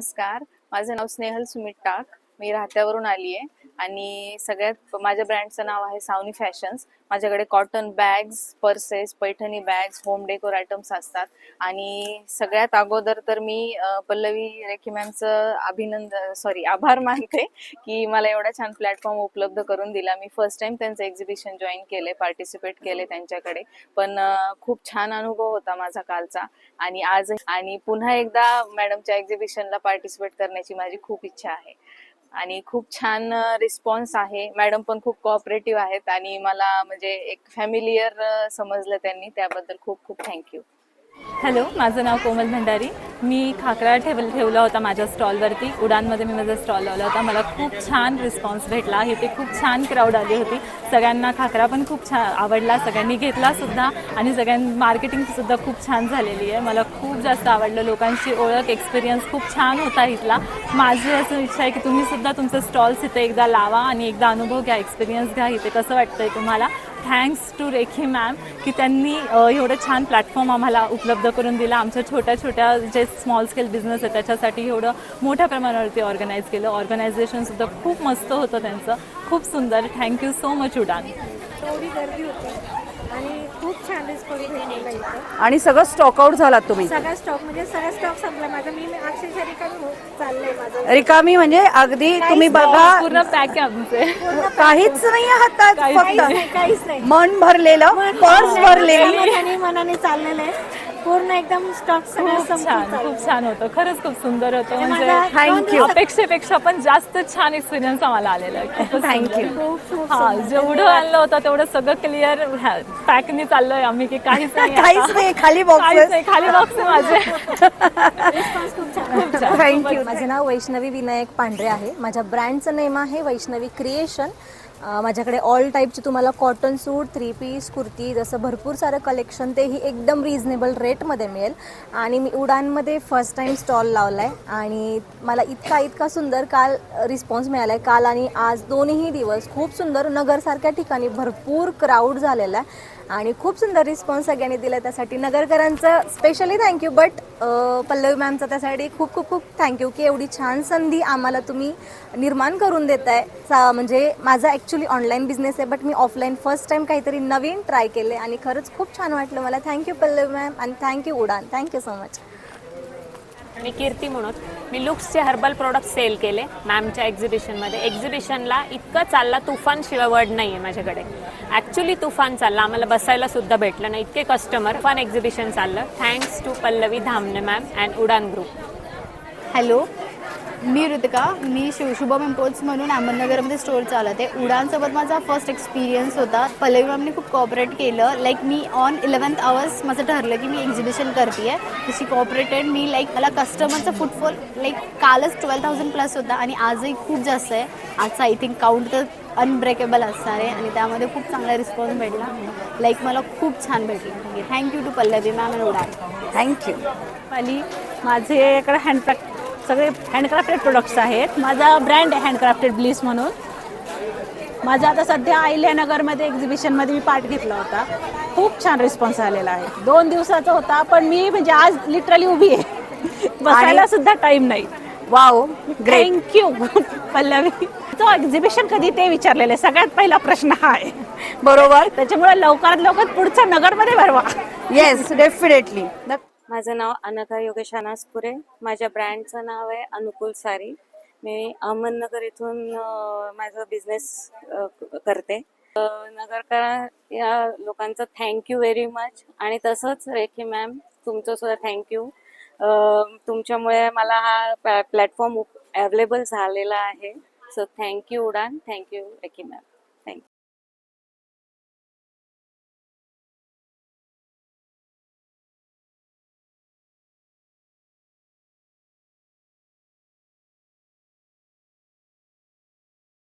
नमस्कार. माझं नाव स्नेहल सुमित टाक. मी राहत्यावरून आली आहे आणि सगळ्यात माझ्या ब्रँडचं नाव आहे सावनी फॅशन्स. माझ्याकडे cotton bags purses Paithani bags home decor items असतात. आणि सगळ्यात अगोदर तर मी पल्लवी रेखी मॅमचं अभिनंदन सॉरी आभार मानते की मला एवढा छान प्लॅटफॉर्म उपलब्ध करून दिला. मी फर्स्ट टाइम त्यांचं एक्झिबिशन जॉईन केले पार्टिसिपेट केले त्यांच्याकडे. पण खूप छान अनुभव होता माझा कालचा. आणि आज आणि पुन्हा एकदा मॅडमच्या एक्झिबिशनला पार्टिसिपेट करण्याची माझी खूप इच्छा आहे. आणि खूप छान रिस्पॉन्स आहे. मॅडम पण खूप कोऑपरेटिव्ह आहेत आणि मला म्हणजे एक फॅमिलियर समजलं त्यांनी. त्याबद्दल खूप खूप थँक्यू हॅलो माझं नाव कोमल भंडारी. मी खाकरा ठेवल ठेवला होता माझ्या स्टॉलवरती. उडानमध्ये मी माझा स्टॉल लावला होता. मला खूप छान रिस्पॉन्स भेटला. इथे खूप छान क्राऊड आली होती. सगळ्यांना खाकरा पण खूप छान आवडला. सगळ्यांनी घेतला सुद्धा. आणि सगळ्यां मार्केटिंग सुद्धा खूप छान झालेली आहे. मला खूप जास्त आवडलं. लोकांची ओळख एक्सपिरियन्स खूप छान होता इथला. माझी असं इच्छा आहे की तुम्ही सुद्धा तुमचे स्टॉल्स इथे एकदा लावा आणि एकदा अनुभव घ्या एक्सपिरियन्स घ्या. इथे कसं वाटतंय तुम्हाला? थँक्स टू रेखी मॅम की त्यांनी एवढं छान प्लॅटफॉर्म आम्हाला उपलब्ध करून दिला. आमच्या छोट्या छोट्या जे स्मॉल स्केल बिझनेस आहे त्याच्यासाठी एवढं मोठ्या प्रमाणावरती ऑर्गनाईज केलं. ऑर्गनायझेशनसुद्धा खूप मस्त होतं त्यांचं. खूप सुंदर. थँक्यू सो मच उडान एवढी गर्दी होती. आणि खूप छान रिस्पॉन्स भेटलेला इथं. आणि सगळं स्टॉक आउट झालात तुम्ही. सगळा स्टॉक म्हणजे सगळा स्टॉक संपला. माझा मी अक्षरशः रिकामी होत चाललंय माझं. रिकामी म्हणजे अगदी तुम्ही बघा पूर्ण पॅक आहे आमचे. काहीच नाही हातात काहीच फक्त नाही काहीच नाही. मन भरलेलं पर्स भरलेली मनाने मनाने चाललेलं आहे. पूर्ण एकदम स्टॉक सगळं खूप छान. खूप छान होतं खरंच खूप सुंदर होतं माझा म्हणजे दोन Thank you. दिवसात अपेक्षेपेक्षा पण जास्त छान एक्सपिरियन्स आम्हाला आलेला आहे खूपच Thank सुंदर. you. खूप खूप हा जेवढं आणलं होतं तेवढं सगळं क्लिअर पॅकनी चाललोय आम्ही की काहीच नाही आता. काहीच नाही खाली काहीच बॉक्स नाही खाली बॉक्स माझे रिस्पॉन्स खूप छान खूप छान. थँक्यू माझे नाव वैष्णवी विनायक पांढरे आहे माझ्या ब्रँडचं नेम आहे वैष्णवी क्रिएशन माझ्याकडे ऑल टाईपचे तुम्हाला cotton suit three piece kurti जसं भरपूर सारं कलेक्शन तेही एकदम रिझनेबल रेटमध्ये मिळेल. आणि मी उडानमध्ये फर्स्ट टाईम स्टॉल लावला आहे आणि मला इतका इतका सुंदर काल रिस्पॉन्स मिळाला आहे काल आणि आज दोन्ही दिवस खूप सुंदर नगरसारख्या ठिकाणी भरपूर क्राऊड झालेला आहे. आणि खूप सुंदर रिस्पॉन्स सगळ्यांनी दिला त्यासाठी. नगरकरांचं specially thank you but Pallavi मॅमचं त्यासाठी खूप खूप खूप थँक्यू की एवढी छान संधी आम्हाला तुम्ही निर्माण करून देत आहे म्हणजे माझा ॲक्च्युली ऑनलाईन बिझनेस आहे बट मी ऑफलाईन फर्स्ट टाईम काहीतरी नवीन ट्राय केले आणि खरंच खूप छान वाटलं मला. थँक्यू पल्लवी मॅम आणि thank you Udaan. Thank you so much मी कीर्ती म्हणून मी लुक्सचे हर्बल प्रोडक्ट सेल केले मॅमच्या एक्झिबिशनमध्ये एक्झिबिशनला इतकं चालला तुफान शिवाय वर्ड नाही आहे माझ्याकडे. ॲक्च्युली तुफान चालला. आम्हाला बसायला सुद्धा भेटलं नाही. इतके कस्टमर फन एक्झिबिशन चाललं. Thanks to Pallavi Dhamane ma'am and Udaan group hello मी ऋतिका मी शिव शुभम इम्पोर्ट्स म्हणून अहमदनगरमध्ये स्टोर चालवते. उडानसोबत माझा फर्स्ट एक्सपिरियन्स होता. पल्लवी मॅमने खूप कॉपरेट केलं. लाईक मी ऑन इलेवन्थ आवर्स माझं ठरलं की मी एक्झिबिशन करते आहे तशी कॉपरेटेड मी लाईक मला कस्टमरचा फुटफॉल लाईक कालच ट्वेल्व थाउजंड प्लस होता आणि आजही खूप जास्त आहे. आजचा आय थिंक काउंट तर अनब्रेकेबल असणार आहे आणि त्यामध्ये खूप चांगला रिस्पॉन्स भेटला. लाईक मला खूप छान भेटला. Thank you to Pallavi ma'am and Udaan. Thank you आणि माझ्याकडे हँडक्राफ्ट सगळे हँडक्राफ्टेड प्रोडक्ट्स आहेत. माझा ब्रँड आहे हँडक्राफ्टेड ब्लिस म्हणून. माझा आता सध्या अहिल्यानगरमध्ये एक्झिबिशनमध्ये मी पार्ट घेतला होता. खूप छान रिस्पॉन्स आलेला आहे. दोन दिवसाचा होता पण मी म्हणजे आज लिटरली उभी आहे. बसायला सुद्धा टाइम नाही. Wow thank you Pallavi. तो एक्झिबिशन कधी ते विचारलेलं आहे. सगळ्यात पहिला प्रश्न हा आहे. बरोबर. त्याच्यामुळे लवकरात लवकर पुढचा नगरमध्ये भरवा. येस डेफिनेटली माझं नाव अनघा योगेश अनासपुरे माझ्या ब्रँडचं नाव आहे अनुकूल सारी. मी अहमदनगर इथून माझा बिझनेस करते. नगरकर या लोकांचं थँक्यू व्हेरी मच आणि तसंच रेखी मॅम तुमचं सुद्धा थँक्यू तुमच्यामुळे मला हा प्लॅटफॉर्म अवेलेबल झालेला आहे. So thank you Udaan. Thank you Rekhi ma'am